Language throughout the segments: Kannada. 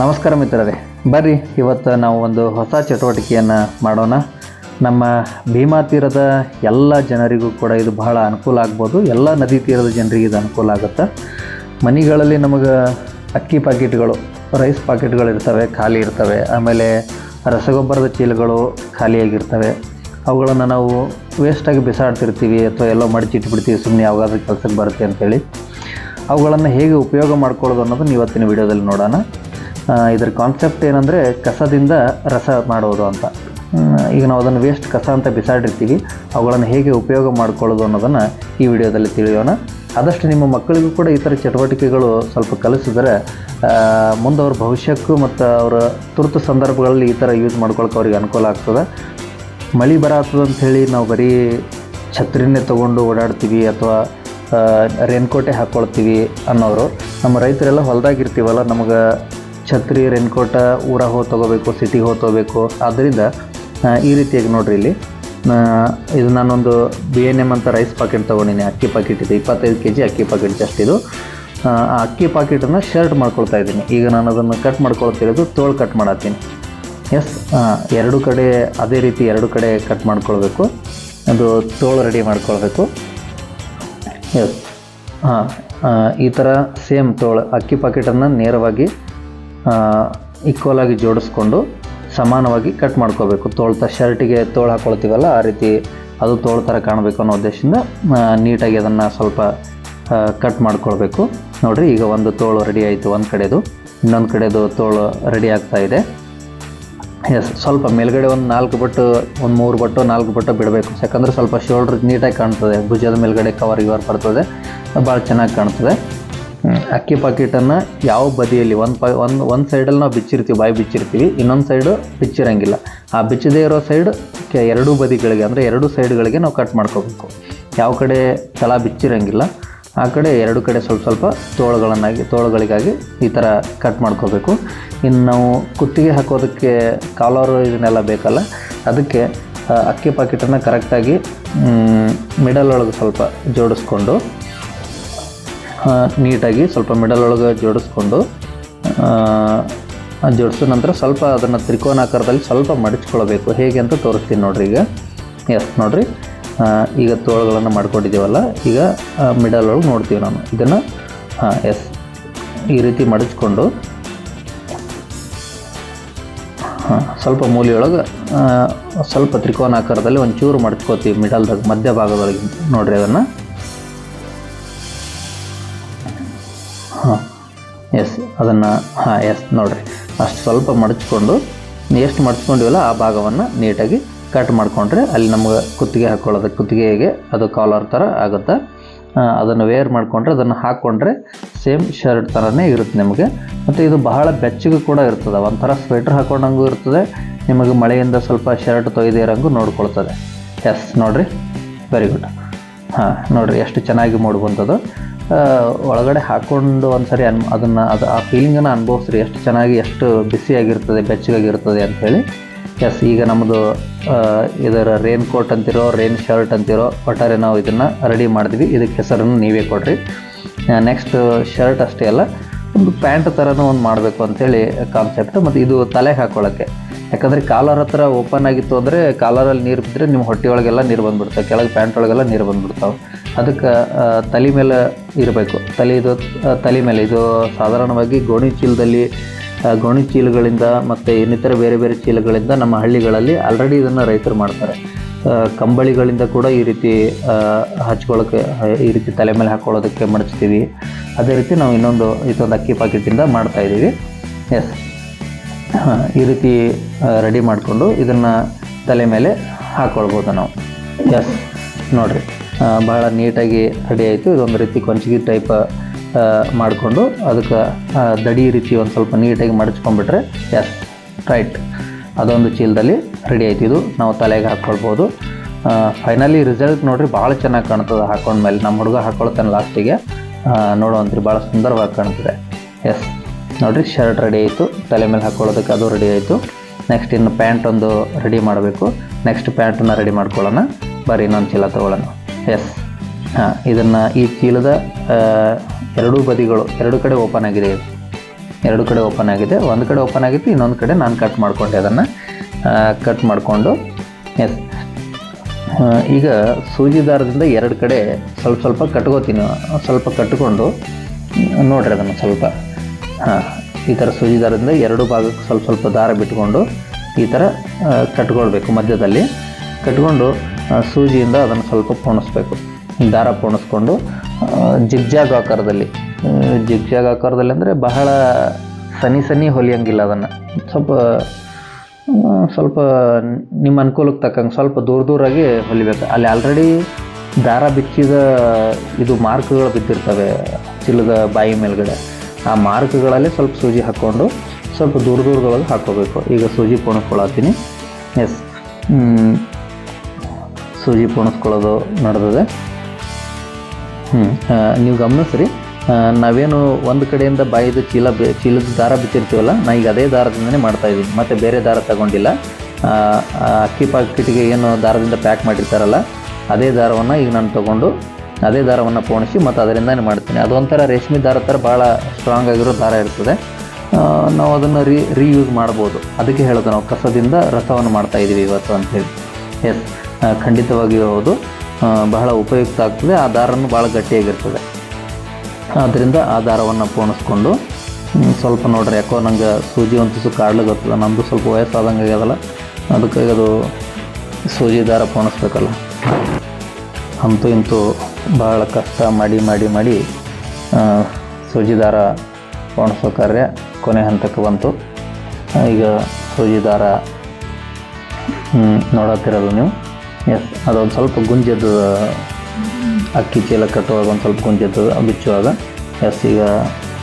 ನಮಸ್ಕಾರ ಮಿತ್ರರೇ. ಬರ್ರಿ, ಇವತ್ತು ನಾವು ಒಂದು ಹೊಸ ಚಟುವಟಿಕೆಯನ್ನು ಮಾಡೋಣ. ನಮ್ಮ ಭೀಮಾ ತೀರದ ಎಲ್ಲ ಜನರಿಗೂ ಕೂಡ ಇದು ಬಹಳ ಅನುಕೂಲ ಆಗ್ಬೋದು. ಎಲ್ಲ ನದಿ ತೀರದ ಜನರಿಗೆ ಇದು ಅನುಕೂಲ ಆಗುತ್ತೆ. ಮನೆಗಳಲ್ಲಿ ನಮಗೆ ಅಕ್ಕಿ ಪಾಕೆಟ್ಗಳು, ರೈಸ್ ಪಾಕೆಟ್ಗಳು ಇರ್ತವೆ, ಖಾಲಿ ಇರ್ತವೆ. ಆಮೇಲೆ ರಸಗೊಬ್ಬರದ ಚೀಲಗಳು ಖಾಲಿಯಾಗಿರ್ತವೆ. ಅವುಗಳನ್ನು ನಾವು ವೇಸ್ಟಾಗಿ ಬಿಸಾಡ್ತಿರ್ತೀವಿ ಅಥವಾ ಎಲ್ಲೋ ಮಡಚಿಟ್ಬಿಡ್ತೀವಿ ಸುಮ್ಮನೆ ಯಾವಾಗಾದ್ರೂ ಕೆಲಸಕ್ಕೆ ಬರುತ್ತೆ ಅಂತೇಳಿ. ಅವುಗಳನ್ನು ಹೇಗೆ ಉಪಯೋಗ ಮಾಡ್ಕೊಳ್ಳೋದು ಅನ್ನೋದನ್ನು ಇವತ್ತಿನ ವಿಡಿಯೋದಲ್ಲಿ ನೋಡೋಣ. ಇದರ ಕಾನ್ಸೆಪ್ಟ್ ಏನಂದರೆ ಕಸದಿಂದ ರಸ ಮಾಡೋದು ಅಂತ. ಈಗ ನಾವು ಅದನ್ನು ವೇಸ್ಟ್ ಕಸ ಅಂತ ಬಿಸಾಡಿರ್ತೀವಿ, ಅವುಗಳನ್ನು ಹೇಗೆ ಉಪಯೋಗ ಮಾಡ್ಕೊಳ್ಳೋದು ಅನ್ನೋದನ್ನು ಈ ವಿಡಿಯೋದಲ್ಲಿ ತಿಳಿಯೋಣ. ಆದಷ್ಟು ನಿಮ್ಮ ಮಕ್ಕಳಿಗೂ ಕೂಡ ಈ ಥರ ಚಟುವಟಿಕೆಗಳು ಸ್ವಲ್ಪ ಕಲಿಸಿದರೆ ಮುಂದೆ ಅವ್ರ ಭವಿಷ್ಯಕ್ಕೂ ಮತ್ತು ಅವರ ತುರ್ತು ಸಂದರ್ಭಗಳಲ್ಲಿ ಈ ಥರ ಯೂಸ್ ಮಾಡ್ಕೊಳಕ್ಕೆ ಅವ್ರಿಗೆ ಅನುಕೂಲ ಆಗ್ತದೆ. ಮಳೆ ಅಂತ ಹೇಳಿ ನಾವು ಬರೀ ಛತ್ರಿನೇ ತೊಗೊಂಡು ಓಡಾಡ್ತೀವಿ ಅಥವಾ ರೇನ್ಕೋಟೆ ಹಾಕ್ಕೊಳ್ತೀವಿ ಅನ್ನೋರು. ನಮ್ಮ ರೈತರೆಲ್ಲ ಹೊಲ್ದಾಗಿರ್ತೀವಲ್ಲ ನಮಗೆ ಛತ್ರಿ ರೇನ್ಕೋಟ ಊರಾಗ ಹೋಗಿ ತೊಗೋಬೇಕು ಸಿಟಿಗೆ ಹೋಗಿ ತೊಗೋಬೇಕು. ಆದ್ದರಿಂದ ಈ ರೀತಿಯಾಗಿ ನೋಡಿರಿ ಇಲ್ಲಿ. ಇದು ನಾನೊಂದು ಬಿ ಎನ್ ಎಂ ಅಂತ ರೈಸ್ ಪಾಕೆಟ್ ತೊಗೊಂಡಿನಿ. ಅಕ್ಕಿ ಪಾಕೆಟ್ ಇದೆ. ಇಪ್ಪತ್ತೈದು ಕೆ ಜಿ ಅಕ್ಕಿ ಪಾಕೆಟ್ ಜಸ್ಟ್ ಇದು. ಆ ಅಕ್ಕಿ ಪಾಕೆಟನ್ನು ಶರ್ಟ್ ಮಾಡ್ಕೊಳ್ತಾ ಇದ್ದೀನಿ. ಈಗ ನಾನು ಅದನ್ನು ಕಟ್ ಮಾಡ್ಕೊಳ್ತಿರೋದು ತೋಳು ಕಟ್ ಮಾಡತ್ತೀನಿ. ಎಸ್ ಎರಡು ಕಡೆ ಅದೇ ರೀತಿ ಎರಡು ಕಡೆ ಕಟ್ ಮಾಡ್ಕೊಳ್ಬೇಕು. ಅದು ತೋಳು ರೆಡಿ ಮಾಡ್ಕೊಳ್ಬೇಕು. ಎಸ್ ಹಾಂ ಈ ಥರ ಸೇಮ್ ತೋಳು, ಅಕ್ಕಿ ಪಾಕೆಟನ್ನು ನೇರವಾಗಿ ಈಕ್ವಲ್ ಆಗಿ ಜೋಡಿಸ್ಕೊಂಡು ಸಮಾನವಾಗಿ ಕಟ್ ಮಾಡ್ಕೋಬೇಕು. ತೋಳ್ತಾ ಶರ್ಟಿಗೆ ತೋಳು ಹಾಕ್ಕೊಳ್ತೀವಲ್ಲ ಆ ರೀತಿ ಅದು ತೋಳು ಥರ ಕಾಣಬೇಕು ಅನ್ನೋ ಉದ್ದೇಶದಿಂದ ನೀಟಾಗಿ ಅದನ್ನು ಸ್ವಲ್ಪ ಕಟ್ ಮಾಡ್ಕೊಳ್ಬೇಕು. ನೋಡಿರಿ, ಈಗ ಒಂದು ತೋಳು ರೆಡಿ ಆಯಿತು, ಒಂದು ಕಡೆದು, ಇನ್ನೊಂದು ಕಡೆದು ತೋಳು ರೆಡಿ ಆಗ್ತಾ ಇದೆ. ಎಸ್ ಸ್ವಲ್ಪ ಮೇಲ್ಗಡೆ ಒಂದು ನಾಲ್ಕು ಬಟ್ಟು, ಒಂದು ಮೂರು ಬಟ್ಟು, ನಾಲ್ಕು ಬಟ್ಟು ಬಿಡಬೇಕು. ಯಾಕಂದರೆ ಸ್ವಲ್ಪ ಶೋಲ್ಡ್ರ್ ನೀಟಾಗಿ ಕಾಣ್ತದೆ. ಭುಜದ ಮೇಲ್ಗಡೆ ಕವರ್ ಗಿವರ್ ಬರ್ತದೆ. ಭಾಳ ಚೆನ್ನಾಗಿ ಕಾಣ್ತದೆ. ಅಕ್ಕಿ ಪಾಕೆಟನ್ನು ಯಾವ ಬದಿಯಲ್ಲಿ, ಒಂದು ಪ, ಒಂದು ಒಂದು ಸೈಡಲ್ಲಿ ನಾವು ಬಿಚ್ಚಿರ್ತೀವಿ, ಬಾಯಿ ಬಿಚ್ಚಿರ್ತೀವಿ, ಇನ್ನೊಂದು ಸೈಡು ಬಿಚ್ಚಿರಂಗಿಲ್ಲ. ಆ ಬಿಚ್ಚದೇ ಇರೋ ಸೈಡ್ ಕೆ ಎರಡೂ ಬದಿಗಳಿಗೆ, ಅಂದರೆ ಎರಡು ಸೈಡ್ಗಳಿಗೆ ನಾವು ಕಟ್ ಮಾಡ್ಕೋಬೇಕು. ಯಾವ ಕಡೆ ತಳ ಬಿಚ್ಚಿರಂಗಿಲ್ಲ, ಆ ಕಡೆ ಎರಡು ಕಡೆ ಸ್ವಲ್ಪ ಸ್ವಲ್ಪ ತೋಳುಗಳನ್ನಾಗಿ, ತೋಳುಗಳಿಗಾಗಿ ಈ ಥರ ಕಟ್ ಮಾಡ್ಕೋಬೇಕು. ಇನ್ನು ನಾವು ಕುತ್ತಿಗೆ ಹಾಕೋದಕ್ಕೆ ಕಾಲರು ಇದನ್ನೆಲ್ಲ ಬೇಕಲ್ಲ, ಅದಕ್ಕೆ ಅಕ್ಕಿ ಪಾಕೆಟನ್ನು ಕರೆಕ್ಟಾಗಿ ಮಿಡಲ್ ಒಳಗೆ ಸ್ವಲ್ಪ ಜೋಡಿಸ್ಕೊಂಡು ನೀಟಾಗಿ ಸ್ವಲ್ಪ ಮಿಡಲ್ ಒಳಗೆ ಜೋಡಿಸ್ಕೊಂಡು ಜೋಡಿಸಿದ ನಂತರ ಸ್ವಲ್ಪ ಅದನ್ನು ತ್ರಿಕೋನಾಕಾರದಲ್ಲಿ ಸ್ವಲ್ಪ ಮಡಚ್ಕೊಳ್ಬೇಕು ಹೇಗೆ ಅಂತ ತೋರಿಸ್ತೀನಿ ನೋಡಿರಿ ಈಗ. ಎಸ್ ನೋಡಿರಿ. ಈಗ ತೋಳುಗಳನ್ನು ಮಾಡ್ಕೊಂಡಿದ್ದೀವಲ್ಲ, ಈಗ ಮಿಡಲ್ ಒಳಗೆ ನೋಡ್ತೀವಿ ನಾನು ಇದನ್ನು ಹಾಂ ಎಸ್ ಈ ರೀತಿ ಮಡಚ್ಕೊಂಡು ಹಾಂ ಸ್ವಲ್ಪ ಮೂಲೆಯೊಳಗೆ ಸ್ವಲ್ಪ ತ್ರಿಕೋನಾಕಾರದಲ್ಲಿ ಒಂಚೂರು ಮಡಚ್ಕೋತೀವಿ ಮಿಡಲ್ದಾಗ ಮಧ್ಯ ಭಾಗದೊಳಗೆ ನೋಡಿರಿ ಅದನ್ನು. ಎಸ್ ಅದನ್ನು, ಹಾಂ ಎಸ್ ನೋಡಿರಿ. ಅಷ್ಟು ಸ್ವಲ್ಪ ಮಡಚ್ಕೊಂಡು ಎಷ್ಟು ಮಡಚ್ಕೊಂಡಿವಲ್ಲ ಆ ಭಾಗವನ್ನು ನೀಟಾಗಿ ಕಟ್ ಮಾಡಿಕೊಂಡ್ರೆ ಅಲ್ಲಿ ನಮ್ಗೆ ಕುತ್ತಿಗೆ ಹಾಕ್ಕೊಳ್ಳೋದು ಕುತ್ತಿಗೆಗೆ ಅದು ಕಾಲರ್ ಥರ ಆಗುತ್ತೆ. ಅದನ್ನು ವೇರ್ ಮಾಡಿಕೊಂಡ್ರೆ ಅದನ್ನು ಹಾಕ್ಕೊಂಡ್ರೆ ಸೇಮ್ ಶರ್ಟ್ ಥರನೇ ಇರುತ್ತೆ ನಿಮಗೆ. ಮತ್ತು ಇದು ಬಹಳ ಬೆಚ್ಚಗೆ ಕೂಡ ಇರ್ತದೆ. ಒಂಥರ ಸ್ವೆಟ್ರ್ ಹಾಕೊಂಡಂಗೂ ಇರ್ತದೆ. ನಿಮಗೆ ಮಳೆಯಿಂದ ಸ್ವಲ್ಪ ಶರ್ಟ್ ತೊಯ್ದೇ ಇರೋಂಗು ನೋಡ್ಕೊಳ್ತದೆ. ಎಸ್ ನೋಡಿರಿ. ವೆರಿ ಗುಡ್ ಹಾಂ, ನೋಡಿರಿ, ಎಷ್ಟು ಚೆನ್ನಾಗಿ ಮೂಡಿ ಬಂತದು. ಒಳಗಡೆ ಹಾಕ್ಕೊಂಡು ಒಂದ್ಸರಿ ಅನ್, ಅದನ್ನು, ಅದು ಆ ಫೀಲಿಂಗನ್ನು ಅನುಭವಿಸ್ರಿ. ಎಷ್ಟು ಚೆನ್ನಾಗಿ, ಎಷ್ಟು ಬಿಸಿಯಾಗಿರ್ತದೆ, ಬೆಚ್ಚಗಾಗಿರ್ತದೆ ಅಂಥೇಳಿ ಎಸ್ ಈಗ ನಮ್ಮದು ಇದರ ರೇನ್ ಕೋಟ್ ಅಂತಿರೋ ರೇನ್ ಶರ್ಟ್ ಅಂತಿರೋ, ಒಟ್ಟಾರೆ ನಾವು ಇದನ್ನು ರೆಡಿ ಮಾಡಿದ್ವಿ. ಇದಕ್ಕೆ ಹೆಸರನ್ನು ನೀವೇ ಕೊಡ್ರಿ. ನೆಕ್ಸ್ಟ್ ಶರ್ಟ್ ಅಷ್ಟೇ ಅಲ್ಲ, ಒಂದು ಪ್ಯಾಂಟ್ ಥರನೂ ಒಂದು ಮಾಡಬೇಕು ಅಂಥೇಳಿ ಕಾನ್ಸೆಪ್ಟ್ ಮತ್ತು ಇದು ತಲೆಗೆ ಹಾಕ್ಕೊಳ್ಳೋಕ್ಕೆ ಯಾಕಂದರೆ ಕಾಲರ್ ಹತ್ರ ಓಪನ್ ಆಗಿತ್ತು ಅಂದರೆ ಕಾಲರಲ್ಲಿ ನೀರು ಬಿದ್ದರೆ ನಿಮ್ಮ ಹೊಟ್ಟೆಯೊಳಗೆಲ್ಲ ನೀರು ಬಂದುಬಿಡ್ತಾವೆ, ಕೆಳಗೆ ಪ್ಯಾಂಟ್ ಒಳಗೆಲ್ಲ ನೀರು ಬಂದುಬಿಡ್ತಾವೆ. ಅದಕ್ಕೆ ತಲೆ ಮೇಲೆ ಇರಬೇಕು. ತಲೆ ಇದು ತಲೆ ಮೇಲೆ. ಇದು ಸಾಧಾರಣವಾಗಿ ಗೋಣಿ ಚೀಲದಲ್ಲಿ ಗೋಣಿ ಚೀಲಗಳಿಂದ ಮತ್ತು ಇನ್ನಿತರ ಬೇರೆ ಬೇರೆ ಚೀಲಗಳಿಂದ ನಮ್ಮ ಹಳ್ಳಿಗಳಲ್ಲಿ ಆಲ್ರೆಡಿ ಇದನ್ನು ರೈತರು ಮಾಡ್ತಾರೆ. ಕಂಬಳಿಗಳಿಂದ ಕೂಡ ಈ ರೀತಿ ಹಚ್ಕೊಳ್ಳೋಕ್ಕೆ ಈ ರೀತಿ ತಲೆ ಮೇಲೆ ಹಾಕ್ಕೊಳ್ಳೋದಕ್ಕೆ ಮಡಚ್ತೀವಿ. ಅದೇ ರೀತಿ ನಾವು ಇನ್ನೊಂದು, ಇದೊಂದು ಅಕ್ಕಿ ಪಾಕೆಟಿಂದ ಮಾಡ್ತಾಯಿದ್ದೀವಿ ಎಸ್ ಈ ರೀತಿ ರೆಡಿ ಮಾಡಿಕೊಂಡು ಇದನ್ನು ತಲೆ ಮೇಲೆ ಹಾಕ್ಕೊಳ್ಬೋದು ನಾವು. ಎಸ್ ನೋಡಿರಿ. ಭಾಳ ನೀಟಾಗಿ ರೆಡಿ ಆಯಿತು. ಇದೊಂದು ರೀತಿ ಕೊಂಚಿಗೆ ಟೈಪ್ ಮಾಡಿಕೊಂಡು ಅದಕ್ಕೆ ದಡಿ ರೀತಿ ಒಂದು ಸ್ವಲ್ಪ ನೀಟಾಗಿ ಮಡಚ್ಕೊಂಡ್ಬಿಟ್ರೆ ಎಸ್ ರೈಟ್ ಅದೊಂದು ಚೀಲದಲ್ಲಿ ರೆಡಿ ಆಯ್ತು. ಇದು ನಾವು ತಲೆಗೆ ಹಾಕ್ಕೊಳ್ಬೋದು ಫೈನಲಿ ರಿಸಲ್ಟ್ ನೋಡಿರಿ ಭಾಳ ಚೆನ್ನಾಗಿ ಕಾಣ್ತದೆ ಹಾಕೊಂಡ್ಮೇಲೆ. ನಮ್ಮ ಹುಡುಗ ಹಾಕ್ಕೊಳ್ತಾನೆ ಲಾಸ್ಟಿಗೆ ನೋಡುವಂತ್ರಿ ಭಾಳ ಸುಂದರವಾಗಿ ಕಾಣ್ತದೆ. ಎಸ್ ನೋಡಿರಿ ಶರ್ಟ್ ರೆಡಿ ಆಯಿತು. ತಲೆ ಮೇಲೆ ಹಾಕ್ಕೊಳ್ಳೋದಕ್ಕೆ ಅದು ರೆಡಿ ಆಯಿತು. ನೆಕ್ಸ್ಟ್ ಇನ್ನು ಪ್ಯಾಂಟ್ ಒಂದು ರೆಡಿ ಮಾಡಬೇಕು. ನೆಕ್ಸ್ಟ್ ಪ್ಯಾಂಟನ್ನು ರೆಡಿ ಮಾಡ್ಕೊಳ್ಳೋಣ. ಬರೀ ಇನ್ನೊಂದು ಚೀಲ ತೊಗೊಳ್ಳೋಣ. ಎಸ್ ಹಾಂ, ಇದನ್ನು ಈ ಚೀಲದ ಎರಡೂ ಬದಿಗಳು, ಎರಡು ಕಡೆ ಓಪನ್ ಆಗಿದೆ ಎರಡು ಕಡೆ ಓಪನ್ ಆಗಿದೆ. ಒಂದು ಕಡೆ ಓಪನ್ ಆಗಿತ್ತು, ಇನ್ನೊಂದು ಕಡೆ ನಾನು ಕಟ್ ಮಾಡಿಕೊಂಡೆ ಅದನ್ನು. ಕಟ್ ಮಾಡಿಕೊಂಡು. ಎಸ್ ಈಗ ಸೂಜಿ ದಾರದಿಂದ ಎರಡು ಕಡೆ ಸ್ವಲ್ಪ ಸ್ವಲ್ಪ ಕಟ್ಕೋತೀನಿ. ಸ್ವಲ್ಪ ಕಟ್ಕೊಂಡು, ನೋಡ್ರಿ ಅದನ್ನು ಸ್ವಲ್ಪ. ಈ ಥರ ಸೂಜಿ ದಾರದಿಂದ ಎರಡು ಭಾಗಕ್ಕೆ ಸ್ವಲ್ಪ ಸ್ವಲ್ಪ ದಾರ ಬಿಟ್ಕೊಂಡು ಈ ಥರ ಕಟ್ಕೊಳ್ಬೇಕು ಮಧ್ಯದಲ್ಲಿ. ಕಟ್ಕೊಂಡು ಸೂಜಿಯಿಂದ ಅದನ್ನು ಸ್ವಲ್ಪ ಪೋಣಿಸ್ಬೇಕು. ದಾರ ಪೋಣಿಸ್ಕೊಂಡು ಜಿಗ್ಜಾಗ್ ಆಕಾರದಲ್ಲಿ. ಜಿಗ್ಜಾಗ್ ಆಕಾರದಲ್ಲಿ ಅಂದರೆ ಬಹಳ ಸನಿ ಸನಿ ಹೊಲಿಯಂಗಿಲ್ಲ ಅದನ್ನು. ಸ್ವಲ್ಪ ಸ್ವಲ್ಪ ನಿಮ್ಮ ಅನುಕೂಲಕ್ಕೆ ತಕ್ಕಂಗೆ ಸ್ವಲ್ಪ ದೂರ ದೂರಾಗಿ ಹೊಲಿಬೇಕು. ಅಲ್ಲಿ ಆಲ್ರೆಡಿ ದಾರ ಬಿಚ್ಚಿದ ಇದು ಮಾರ್ಕ್ಗಳು ಬಿದ್ದಿರ್ತವೆ ಚಿಲ್ಲದ ಬಾಯಿ ಮೇಲ್ಗಡೆ. ಆ ಮಾರ್ಕ್ಗಳಲ್ಲಿ ಸ್ವಲ್ಪ ಸೂಜಿ ಹಾಕ್ಕೊಂಡು ಸ್ವಲ್ಪ ದೂರ ದೂರದೊಳಗೆ ಹಾಕ್ಕೋಬೇಕು. ಈಗ ಸೂಜಿ ಪೋಣಿಸ್ಕೊಳತ್ತೀನಿ. ಎಸ್ ಸೂಜಿ ಪೋಣಿಸ್ಕೊಳ್ಳೋದು ನಡೆದಿದೆ. ಹ್ಞೂ ನೀವು ಗಮನಿಸ್ರಿ. ನಾವೇನು ಒಂದು ಕಡೆಯಿಂದ ಬಾಯಿದ ಚೀಲ ಬೆ, ಚೀಲದ ದಾರ ಬಿಚ್ಚಿರ್ತೀವಲ್ಲ ನಾ ಈಗ ಅದೇ ದಾರದಿಂದನೇ ಮಾಡ್ತಾಯಿದ್ದೀನಿ ಮತ್ತು ಬೇರೆ ದಾರ ತಗೊಂಡಿಲ್ಲ. ಅಕ್ಕಿ ಪಾಕಿಟಿಗೆ ಏನು ದಾರದಿಂದ ಪ್ಯಾಕ್ ಮಾಡಿರ್ತಾರಲ್ಲ, ಅದೇ ದಾರವನ್ನು ಈಗ ನಾನು ತಗೊಂಡು ಅದೇ ದಾರವನ್ನು ಪೋಣಿಸಿ ಮತ್ತು ಅದರಿಂದನೇ ಮಾಡ್ತೀನಿ. ಅದೊಂಥರ ರೇಷ್ಮೆ ದಾರ ಥರ ಭಾಳ ಸ್ಟ್ರಾಂಗ್ ಆಗಿರೋ ದಾರ ಇರ್ತದೆ. ನಾವು ಅದನ್ನು ರೀ ರೀಯೂಸ್ ಮಾಡ್ಬೋದು. ಅದಕ್ಕೆ ಹೇಳೋದು ನಾವು. ಕಸದಿಂದ ರಸವನ್ನು ಮಾಡ್ತಾ ಇದ್ದೀವಿ ಇವತ್ತು ಅಂಥೇಳಿ ಎಸ್ ಖಂಡಿತವಾಗಿಯೂ ಹೌದು. ಬಹಳ ಉಪಯುಕ್ತ ಆಗ್ತದೆ. ಆ ದಾರನೂ ಭಾಳ ಗಟ್ಟಿಯಾಗಿರ್ತದೆ. ಆದ್ದರಿಂದ ಆ ದಾರವನ್ನು ಪೋಣಿಸ್ಕೊಂಡು ಸ್ವಲ್ಪ ನೋಡ್ರಿ ಯಾಕೋ ನಂಗೆ ಸೂಜಿ ಒಂದು ತುಸು ಕಾಡ್ಲಿಗತ್ತದ ನಮ್ಮದು ಸ್ವಲ್ಪ ವಯಸ್ಸಾದಂಗೆ ಆಗ್ಯದಲ್ಲ. ಅದಕ್ಕಾಗಿ ಅದು ಸೂಜಿ ದಾರ ಪೋಣಿಸ್ಬೇಕಲ್ಲ. ಅಂತೂ ಇಂತೂ ಭಾಳ ಕಷ್ಟ, ಮಾಡಿ ಮಾಡಿ ಮಾಡಿ ಸೂಜಿದಾರ ಒಣಸೋ ಕಾರ್ಯ ಕೊನೆ ಹಂತಕ್ಕೆ ಬಂತು. ಈಗ ಸೂಜಿದಾರ ನೋಡತ್ತಿರಲ್ಲ ನೀವು? ಎಸ್ ಅದೊಂದು ಸ್ವಲ್ಪ ಗುಂಜದ ಅಕ್ಕಿ ಚೀಲ ಕಟ್ಟುವಾಗ ಒಂದು ಸ್ವಲ್ಪ ಗುಂಜದ ಬಿಚ್ಚುವಾಗ. ಎಸ್ ಈಗ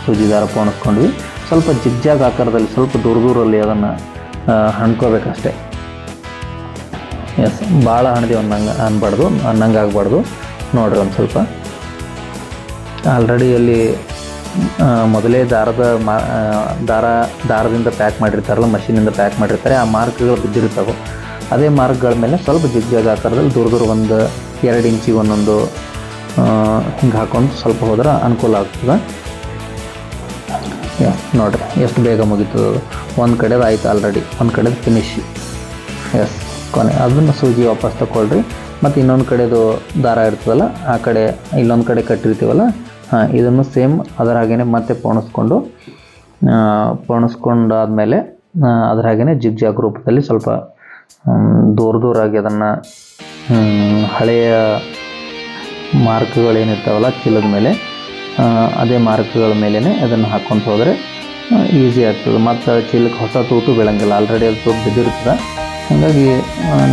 ಸೂಜಿದಾರ ಪೋಣಿಸ್ಕೊಂಡ್ವಿ ಸ್ವಲ್ಪ ಜಿಗ್ಜಾಗ್ ಆಕಾರದಲ್ಲಿ, ಸ್ವಲ್ಪ ದೂರ ದೂರಲ್ಲಿ ಅದನ್ನು ಹಣ್ಕೋಬೇಕಷ್ಟೆ. ಎಸ್ ಭಾಳ ಹಣದಿ ಅನ್ನಂಗೆ ಅನ್ಬಾರ್ದು, ಅನ್ನಂಗೆ ಆಗಬಾರ್ದು. ನೋಡ್ರಿ ಒಂದು ಸ್ವಲ್ಪ. ಆಲ್ರೆಡಿ ಅಲ್ಲಿ ಮೊದಲೇ ದಾರದ ಮಾ ದಾರ, ದಾರದಿಂದ ಪ್ಯಾಕ್ ಮಾಡಿರ್ತಾರಲ್ಲ ಮಷೀನಿಂದ ಪ್ಯಾಕ್ ಮಾಡಿರ್ತಾರೆ, ಆ ಮಾರ್ಕ್ಗಳು ಬಿದ್ದಿರ್ತಾವೆ. ಅದೇ ಮಾರ್ಕ್ಗಳ ಮೇಲೆ ಸ್ವಲ್ಪ ಜಿಗ್ಜಾಗ ಆಕಾರದಲ್ಲಿ ದೂರ ದೂರ ಒಂದು ಎರಡು ಇಂಚಿಗೆ ಒಂದೊಂದು ಹಿಂಗೆ ಹಾಕೊಂಡು ಸ್ವಲ್ಪ ಹೋದ್ರೆ ಅನುಕೂಲ ಆಗ್ತದೆ. ನೋಡ್ರಿ, ಎಷ್ಟು ಬೇಗ ಮುಗೀತದ ಒಂದು ಕಡೆದು ಆಯ್ತು ಆಲ್ರೆಡಿ ಒಂದು ಕಡೆದು ಫಿನಿಶ್ ಎಸ್ ಕೊನೆ. ಅದನ್ನು ಸೂಜಿ ವಾಪಸ್ ತಗೊಳ್ರಿ ಮತ್ತು ಇನ್ನೊಂದು ಕಡೆದು ದಾರ ಇರ್ತದಲ್ಲ, ಆ ಕಡೆ ಇಲ್ಲೊಂದು ಕಡೆ ಕಟ್ಟಿರ್ತೀವಲ್ಲ, ಹಾಂ, ಇದನ್ನು ಸೇಮ್ ಅದರ ಹಾಗೆಯೇ ಮತ್ತೆ ಪೋಣಿಸ್ಕೊಂಡು ಪೋಣಿಸ್ಕೊಂಡಾದ್ಮೇಲೆ ಅದರ ಅದರ ಹಾಗೇ ಜಿಗ್ಜಾಗ್ ರೂಪದಲ್ಲಿ ಸ್ವಲ್ಪ ದೂರ ದೂರಾಗಿ ಅದನ್ನು ಹಳೆಯ ಮಾರ್ಕ್ಗಳೇನಿರ್ತಾವಲ್ಲ ಚೀಲದ ಮೇಲೆ ಅದೇ ಮಾರ್ಕ್ಗಳ ಮೇಲೇ ಅದನ್ನು ಹಾಕ್ಕೊಂಡು ಹೋದರೆ ಈಸಿ ಆಗ್ತದೆ. ಮತ್ತು ಚೀಲಕ್ಕೆ ಹೊಸ ತೂತು ಬೀಳಂಗಿಲ್ಲ. ಆಲ್ರೆಡಿ ಅದು ತೂತು ಬಿದ್ದಿರ್ತದೆ ಹಾಗಾಗಿ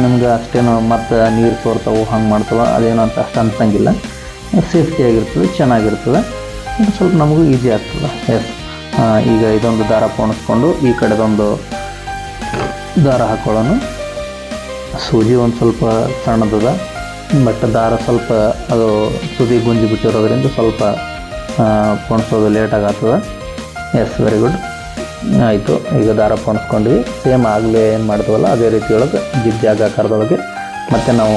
ನಮ್ಗೆ ಅಷ್ಟೇನು ಮತ್ತು ನೀರು ಸೋರ್ತಾವೆ ಹಂಗೆ ಮಾಡ್ತಾವೆ ಅದೇನು ಅಂತ ಅಷ್ಟು ಅನ್ಸಂಗಿಲ್ಲ. ಸೇಫ್ಟಿಯಾಗಿರ್ತದೆ ಚೆನ್ನಾಗಿರ್ತದೆ. ಸ್ವಲ್ಪ ನಮಗೂ ಈಸಿ ಆಗ್ತದೆ. ಎಸ್ ಈಗ ಇದೊಂದು ದಾರ ಪೋಣಿಸ್ಕೊಂಡು ಈ ಕಡೆದೊಂದು ದಾರ ಹಾಕೊಳ್ಳೋಣ. ಸೂಜಿ ಒಂದು ಸ್ವಲ್ಪ ಸಣ್ಣದದ, ಬಟ್ ದಾರ ಸ್ವಲ್ಪ ಅದು ತುದಿ ಗುಂಜಿ ಬಿಟ್ಟಿರೋದ್ರಿಂದ ಸ್ವಲ್ಪ ಪೋಣಿಸೋದು ಲೇಟ್ ಎಸ್ ವೆರಿ ಗುಡ್ ಆಯಿತು, ಈಗ ದಾರ ಪೋಣಿಸ್ಕೊಂಡ್ವಿ ಸೇಮ್ ಆಗಲೇ ಏನು ಮಾಡ್ತೀವಲ್ಲ, ಅದೇ ರೀತಿಯೊಳಗೆ ಜಿಗ್ಜಾಗ್ ಆಕಾರದೊಳಗೆ ಮತ್ತು ನಾವು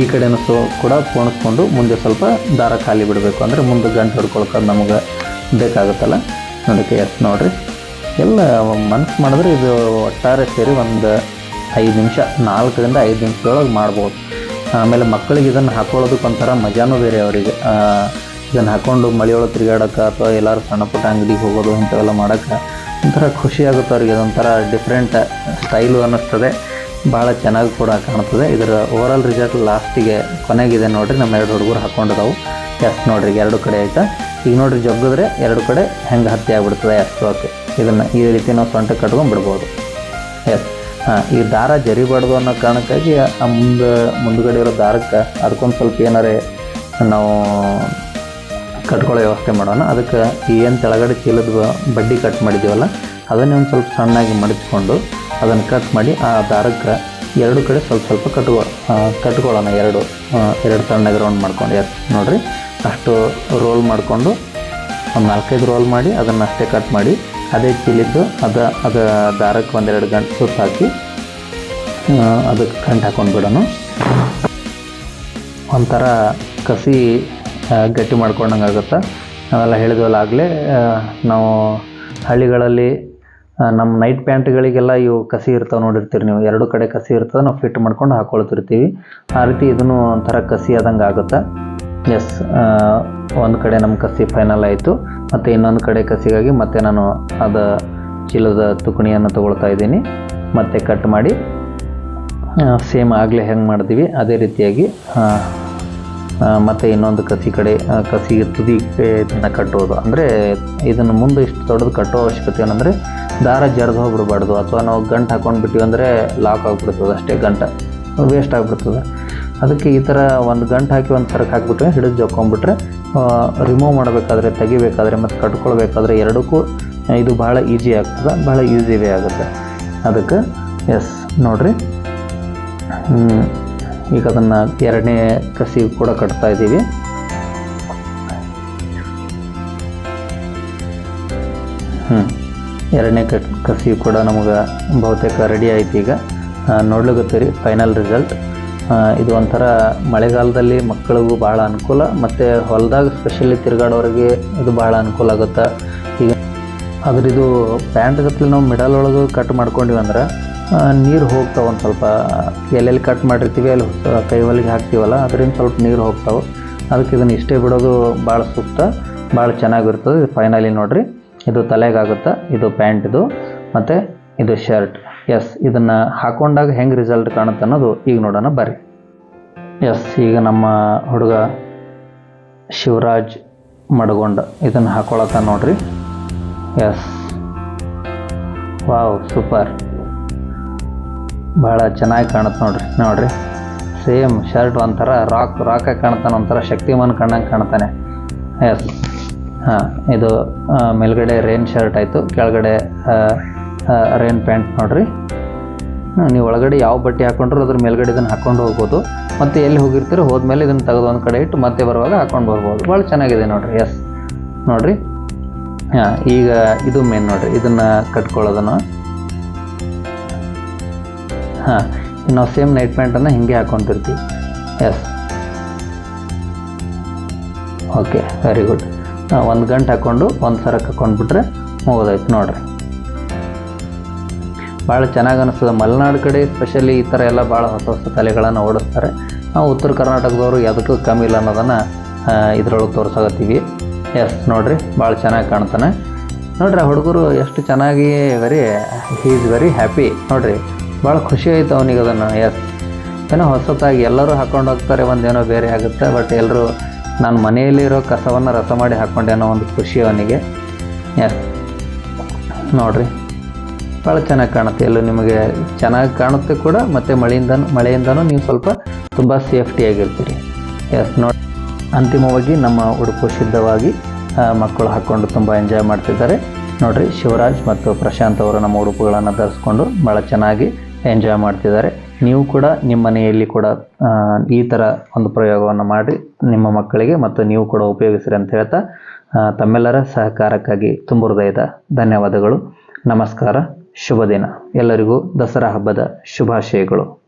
ಈ ಕಡೆನೂ ಸೊ ಕೂಡ ಪೋಣಿಸ್ಕೊಂಡು ಮುಂದೆ ಸ್ವಲ್ಪ ದಾರ ಖಾಲಿ ಬಿಡಬೇಕು. ಅಂದರೆ ಮುಂದೆ ಗಂಟು ಹೊಡ್ಕೊಳ್ಕೊಂಡು ನಮಗೆ ಬೇಕಾಗುತ್ತಲ್ಲ. ಅದಕ್ಕೆ ಎಸ್ ನೋಡಿರಿ. ಎಲ್ಲ ಮನಸ್ಸು ಮಾಡಿದ್ರೆ ಇದು ಒಟ್ಟಾರೆ ಸೇರಿ ಒಂದು ಐದು ನಿಮಿಷ, ನಾಲ್ಕರಿಂದ ಐದು ನಿಮಿಷದೊಳಗೆ ಮಾಡ್ಬೋದು. ಆಮೇಲೆ ಮಕ್ಕಳಿಗೆ ಇದನ್ನು ಹಾಕೊಳ್ಳೋದಕ್ಕೊಂಥರ ಮಜಾನೂ ಬೇರೆ ಅವರಿಗೆ. ಇದನ್ನು ಹಾಕ್ಕೊಂಡು ಮಳೆಯೊಳಗೆ ತಿರುಗಾಡೋಕೆ ಅಥವಾ ಎಲ್ಲರೂ ಸಣ್ಣ ಪುಟ್ಟ ಅಂಗಡಿಗೆ ಹೋಗೋದು ಇಂಥವೆಲ್ಲ ಮಾಡೋಕ್ಕೆ ಒಂಥರ ಖುಷಿ ಆಗುತ್ತೆ ಅವರಿಗೆ. ಅದೊಂಥರ ಡಿಫ್ರೆಂಟ್ ಸ್ಟೈಲು ಅನ್ನಿಸ್ತದೆ. ಭಾಳ ಚೆನ್ನಾಗಿ ಕೂಡ ಕಾಣ್ತದೆ. ಇದರ ಓವರಾಲ್ ರಿಸಲ್ಟ್ ಲಾಸ್ಟಿಗೆ ಕೊನೆಗಿದೆ ನೋಡಿರಿ. ನಮ್ಮ ಎರಡು ಹುಡುಗರು ಹಾಕ್ಕೊಂಡಿದ್ದಾವೆ ಎಸ್ ನೋಡ್ರಿ ಎರಡು ಕಡೆ ಆಯಿತಾ? ಈಗ ನೋಡ್ರಿ, ಜಗ್ಗಿದ್ರೆ ಎರಡು ಕಡೆ ಹೆಂಗೆ ಹತ್ತಿ ಆಗಿಬಿಡ್ತದೆ? ಎಸ್ ಓಕೆ ಇದನ್ನು ಈ ರೀತಿ ನಾವು ಸೊಂಟ ಕಟ್ಕೊಂಡು ಬಿಡ್ಬೋದು. ಎಸ್ ಹಾಂ, ಈ ದಾರ ಜರಿಬಾರ್ದು ಅನ್ನೋ ಕಾರಣಕ್ಕಾಗಿ ಆ ಮುಂದೆ, ಮುಂದುಗಡೆ ಇರೋ ದಾರಕ್ಕೆ ಅದಕ್ಕೊಂದು ಸ್ವಲ್ಪ ಏನಾರೇ ನಾವು ಕಟ್ಕೊಳ್ಳೋ ವ್ಯವಸ್ಥೆ ಮಾಡೋಣ. ಅದಕ್ಕೆ ಏನು ತೆಳಗಡೆ ಚೀಲದ ಬಡ್ಡಿ ಕಟ್ ಮಾಡಿದ್ದೀವಲ್ಲ ಅದನ್ನೇ ಒಂದು ಸ್ವಲ್ಪ ಸಣ್ಣಾಗಿ ಮಡಚ್ಕೊಂಡು ಅದನ್ನು ಕಟ್ ಮಾಡಿ ಆ ದಾರಕ್ಕೆ ಎರಡು ಕಡೆ ಸ್ವಲ್ಪ ಸ್ವಲ್ಪ ಕಟ್ಕೊ ಕಟ್ಕೊಳ್ಳೋಣ. ಎರಡು ಎರಡು ಸಣ್ಣಗೆ ರೌಂಡ್ ಮಾಡ್ಕೊಂಡು. ಎಸ್ ನೋಡಿರಿ. ಅಷ್ಟು ರೋಲ್ ಮಾಡಿಕೊಂಡು ಒಂದು ನಾಲ್ಕೈದು ರೋಲ್ ಮಾಡಿ ಅದನ್ನು ಅಷ್ಟೇ ಕಟ್ ಮಾಡಿ ಅದೇ ಚೀಲಿದ್ದು ಅದು ಅದು ದಾರಕ್ಕೆ ಒಂದೆರಡು ಗಂಟೆ ಸುತ್ತ ಹಾಕಿ ಅದಕ್ಕೆ ಗಂಟು ಹಾಕ್ಕೊಂಡು ಬಿಡೋಣ. ಒಂಥರ ಕಸಿ ಗಟ್ಟಿ ಮಾಡ್ಕೊಂಡಂಗೆ ಆಗುತ್ತೆ. ನಾವೆಲ್ಲ ಹೇಳಿದ್ವಲ್ಲ ಆಗಲೇ ನಾವು ಹಳ್ಳಿಗಳಲ್ಲಿ ನಮ್ಮ ನೈಟ್ ಪ್ಯಾಂಟ್ಗಳಿಗೆಲ್ಲ ಇವು ಕಸಿ ಇರ್ತಾವೆ ನೋಡಿರ್ತೀರಿ ನೀವು. ಎರಡು ಕಡೆ ಕಸಿ ಇರ್ತದೆ, ನಾವು ಫಿಟ್ ಮಾಡ್ಕೊಂಡು ಹಾಕೊಳ್ತಿರ್ತೀವಿ. ಆ ರೀತಿ ಇದನ್ನು ಒಂಥರ ಕಸಿ ಆದಂಗೆ ಆಗುತ್ತೆ. ಎಸ್ ಒಂದು ಕಡೆ ನಮ್ಮ ಕಸಿ ಫೈನಲ್ ಆಯಿತು. ಮತ್ತು ಇನ್ನೊಂದು ಕಡೆ ಕಸಿಗಾಗಿ ಮತ್ತೆ ನಾನು ಅದ ಚೀಲದ ತುಕಣಿಯನ್ನು ತೊಗೊಳ್ತಾ ಇದ್ದೀನಿ. ಮತ್ತೆ ಕಟ್ ಮಾಡಿ ಸೇಮ್ ಆಗಲೇ ಹೆಂಗೆ ಮಾಡ್ತೀವಿ. ಅದೇ ರೀತಿಯಾಗಿ ಮತ್ತೆ ಇನ್ನೊಂದು ಕಸಿ ಕಡೆ ಕಸಿ ತುದಿ ಇದನ್ನು ಕಟ್ಟೋದು. ಅಂದರೆ ಇದನ್ನು ಮುಂದೆ ಇಷ್ಟು ದೊಡ್ಡದು ಕಟ್ಟೋ ಅವಶ್ಯಕತೆ ಏನಂದರೆ ದಾರ ಜರ್ದು ಹೋಗ್ಬಿಡ್ಬಾರ್ದು. ಅಥವಾ ನಾವು ಗಂಟು ಹಾಕೊಂಡು ಬಿಟ್ಟಿವಿ ಅಂದರೆ ಲಾಕ್ ಆಗಿಬಿಡ್ತದೆ ಅಷ್ಟೇ ಗಂಟ. ವೇಸ್ಟ್ ಆಗಿಬಿಡ್ತದೆ. ಅದಕ್ಕೆ ಈ ಥರ ಒಂದು ಗಂಟು ಹಾಕಿ ಒಂದು ಸರಕ್ಕೆ ಹಾಕಿಬಿಟ್ರೆ ಹಿಡಿದು ಜೋಕೊಂಡ್ಬಿಟ್ರೆ ರಿಮೂವ್ ಮಾಡಬೇಕಾದ್ರೆ, ತೆಗಿಬೇಕಾದ್ರೆ ಮತ್ತು ಕಟ್ಕೊಳ್ಬೇಕಾದ್ರೆ ಎರಡಕ್ಕೂ ಇದು ಭಾಳ ಈಸಿ ಆಗ್ತದೆ ಭಾಳ ಈಸಿ ವೇ ಆಗುತ್ತೆ. ಅದಕ್ಕೆ ಎಸ್ ನೋಡಿರಿ. ಈಗ ಅದನ್ನು ಎರಡನೇ ಕಸಿ ಕೂಡ ಕಟ್ತಾ ಇದ್ದೀವಿ. ಹ್ಞೂ ಎರಡನೇ ಕಟ್ ಕಸಿ ಕೂಡ ನಮಗೆ ಬಹುತೇಕ ರೆಡಿ ಆಯ್ತು ಈಗ. ನೋಡ್ಲಿಕ್ಕತ್ತೀರಿ ಫೈನಲ್ ರಿಸಲ್ಟ್ ಇದು ಒಂಥರ ಮಳೆಗಾಲದಲ್ಲಿ ಮಕ್ಕಳಿಗೂ ಭಾಳ ಅನುಕೂಲ, ಮತ್ತು ಹೊಲದಾಗ ಸ್ಪೆಷಲಿ ತಿರುಗಾಡೋರಿಗೆ ಇದು ಭಾಳ ಅನುಕೂಲ ಆಗುತ್ತೆ. ಈಗ ಅದ್ರ ಇದು ಪ್ಯಾಂಟ್ ಗತ್ಲೆ ನಾವು ಮಿಡಲ್ ಒಳಗೆ ಕಟ್ ಮಾಡ್ಕೊಂಡಿವಿ ಅಂದ್ರೆ ನೀರು ಹೋಗ್ತಾವೆ ಒಂದು ಸ್ವಲ್ಪ. ಎಲ್ಲೆಲ್ಲಿ ಕಟ್ ಮಾಡಿರ್ತೀವಿ ಅಲ್ಲಿ ಹೊಸ ಕೈ ಹೊಲಿಗೆ ಹಾಕ್ತೀವಲ್ಲ, ಅದರಿಂದ ಸ್ವಲ್ಪ ನೀರು ಹೋಗ್ತಾವೆ. ಅದಕ್ಕೆ ಇದನ್ನು ಇಷ್ಟೇ ಬಿಡೋದು ಭಾಳ ಸೂಕ್ತ ಭಾಳ ಚೆನ್ನಾಗಿರ್ತದೆ. ಇದು ಫೈನಲಿ ನೋಡಿರಿ, ಇದು ತಲೆಗಾಗುತ್ತೆ, ಇದು ಪ್ಯಾಂಟ್ ಇದು, ಮತ್ತು ಇದು ಶರ್ಟ್ ಎಸ್ ಇದನ್ನು ಹಾಕೊಂಡಾಗ ಹೆಂಗೆ ರಿಸಲ್ಟ್ ಕಾಣುತ್ತೆ ಅನ್ನೋದು ಈಗ ನೋಡೋಣ, ಬರ್ರಿ. ಎಸ್ ಈಗ ನಮ್ಮ ಹುಡುಗ ಶಿವರಾಜ್ ಮಡಗೊಂಡ ಇದನ್ನು ಹಾಕೊಳತ್ತ ನೋಡ್ರಿ. ಎಸ್ ವಾವ್ ಸೂಪರ್ ಭಾಳ ಚೆನ್ನಾಗಿ ಕಾಣುತ್ತೆ ನೋಡ್ರಿ ನೋಡ್ರಿ. ಸೇಮ್ ಶರ್ಟ್ ಒಂಥರ ರಾಕ್ ರಾಕಾಗಿ ಕಾಣ್ತಾನೆ ಒಂಥರ ಶಕ್ತಿಮಾನ್ ಕಣ್ಣಂಗೆ ಕಾಣ್ತಾನೆ ಎಸ್ ಹಾಂ, ಇದು ಮೇಲ್ಗಡೆ ರೇನ್ ಶರ್ಟ್ ಆಯಿತು, ಕೆಳಗಡೆ ರೇನ್ ಪ್ಯಾಂಟ್ ನೋಡ್ರಿ. ನೀವು ಒಳಗಡೆ ಯಾವ ಬಟ್ಟೆ ಹಾಕೊಂಡ್ರು ಅದ್ರ ಮೇಲ್ಗಡೆ ಇದನ್ನು ಹಾಕೊಂಡು ಹೋಗ್ಬೋದು. ಮತ್ತು ಎಲ್ಲಿ ಹೋಗಿರ್ತೀರೋ ಹೋದ್ಮೇಲೆ ಇದನ್ನು ತೆಗೆದು ಒಂದು ಕಡೆ ಇಟ್ಟು ಮತ್ತೆ ಬರುವಾಗ ಹಾಕೊಂಡು ಬರ್ಬೋದು. ಭಾಳ ಚೆನ್ನಾಗಿದೆ ನೋಡ್ರಿ ಎಸ್ ನೋಡ್ರಿ. ಹಾಂ, ಈಗ ಇದು ಮೇನ್ ನೋಡ್ರಿ, ಇದನ್ನು ಕಟ್ಕೊಳ್ಳೋದನ್ನು. ಹಾಂ, ನಾವು ಸೇಮ್ ನೈಟ್ ಪ್ಯಾಂಟನ್ನು ಹಿಂಗೆ ಹಾಕ್ಕೊತಿರ್ತೀವಿ ಎಸ್ ಓಕೆ ವೆರಿ ಗುಡ್ ಒಂದು ಗಂಟೆ ಹಾಕ್ಕೊಂಡು ಒಂದು ಸರಕ್ಕೆ ಹಾಕ್ಕೊಂಡ್ಬಿಟ್ರೆ ಮುಗೋದಾಯ್ತು ನೋಡ್ರಿ. ಭಾಳ ಚೆನ್ನಾಗಿ ಅನಿಸ್ತದೆ. ಮಲೆನಾಡು ಕಡೆ ಸ್ಪೆಷಲಿ ಈ ಥರ ಎಲ್ಲ ಭಾಳ ಹೊಸ ಹೊಸ ತಲೆಗಳನ್ನು ಓಡಿಸ್ತಾರೆ. ನಾವು ಉತ್ತರ ಕರ್ನಾಟಕದವರು ಯಾವುದಕ್ಕೂ ಕಮ್ಮಿ ಇಲ್ಲ ಅನ್ನೋದನ್ನು ಇದ್ರೊಳಗೆ ತೋರ್ಸಾಕತ್ತೀವಿ. ಎಸ್ ನೋಡ್ರಿ, ಭಾಳ ಚೆನ್ನಾಗಿ ಕಾಣ್ತಾನೆ. ನೋಡ್ರಿ, ಆ ಹುಡುಗರು ಎಷ್ಟು ಚೆನ್ನಾಗಿ very he is very happy ನೋಡ್ರಿ ಭಾಳ ಖುಷಿ ಆಯ್ತು ಅವನಿಗೆ ಅದನ್ನು. ಎಸ್ ಏನೋ ಹೊಸತಾಗಿ ಎಲ್ಲರೂ ಹಾಕ್ಕೊಂಡು ಹೋಗ್ತಾರೆ, ಒಂದೇನೋ ಬೇರೆ ಆಗುತ್ತೆ ಬಟ್ ಎಲ್ಲರೂ ನಾನು ಮನೆಯಲ್ಲಿರೋ ಕಸವನ್ನು ರಸ ಮಾಡಿ ಹಾಕ್ಕೊಂಡೆ ಅನ್ನೋ ಒಂದು ಖುಷಿ ಅವನಿಗೆ. ಎಸ್ ನೋಡ್ರಿ, ಭಾಳ ಚೆನ್ನಾಗಿ ಕಾಣುತ್ತೆ. ಎಲ್ಲೂ ನಿಮಗೆ ಚೆನ್ನಾಗಿ ಕಾಣುತ್ತೆ ಕೂಡ, ಮತ್ತು ಮಳೆಯಿಂದ ಮಳೆಯಿಂದನೂ ನೀವು ಸ್ವಲ್ಪ ತುಂಬ ಸೇಫ್ಟಿಯಾಗಿರ್ತೀರಿ ಎಸ್ ನೋಡಿ, ಅಂತಿಮವಾಗಿ ನಮ್ಮ ಉಡುಪು ಸಿದ್ಧವಾಗಿ ಮಕ್ಕಳು ಹಾಕ್ಕೊಂಡು ತುಂಬ ಎಂಜಾಯ್ ಮಾಡ್ತಿದ್ದಾರೆ. ನೋಡಿರಿ, ಶಿವರಾಜ್ ಮತ್ತು ಪ್ರಶಾಂತ್ ಅವರು ನಮ್ಮ ಉಡುಪುಗಳನ್ನು ಧರಿಸ್ಕೊಂಡು ಭಾಳ ಚೆನ್ನಾಗಿ ಎಂಜಾಯ್ ಮಾಡ್ತಿದ್ದಾರೆ. ನೀವು ಕೂಡ ನಿಮ್ಮ ಮನೆಯಲ್ಲಿ ಕೂಡ ಈ ಥರ ಒಂದು ಪ್ರಯೋಗವನ್ನು ಮಾಡಿ ನಿಮ್ಮ ಮಕ್ಕಳಿಗೆ ಮತ್ತು ನೀವು ಕೂಡ ಉಪಯೋಗಿಸಿರಿ ಅಂತ ಹೇಳ್ತಾ ತಮ್ಮೆಲ್ಲರ ಸಹಕಾರಕ್ಕಾಗಿ ತುಂಬ ಹೃದಯದ ಧನ್ಯವಾದಗಳು. ನಮಸ್ಕಾರ. ಶುಭ ದಿನ. ಎಲ್ಲರಿಗೂ ದಸರಾ ಹಬ್ಬದ ಶುಭಾಶಯಗಳು.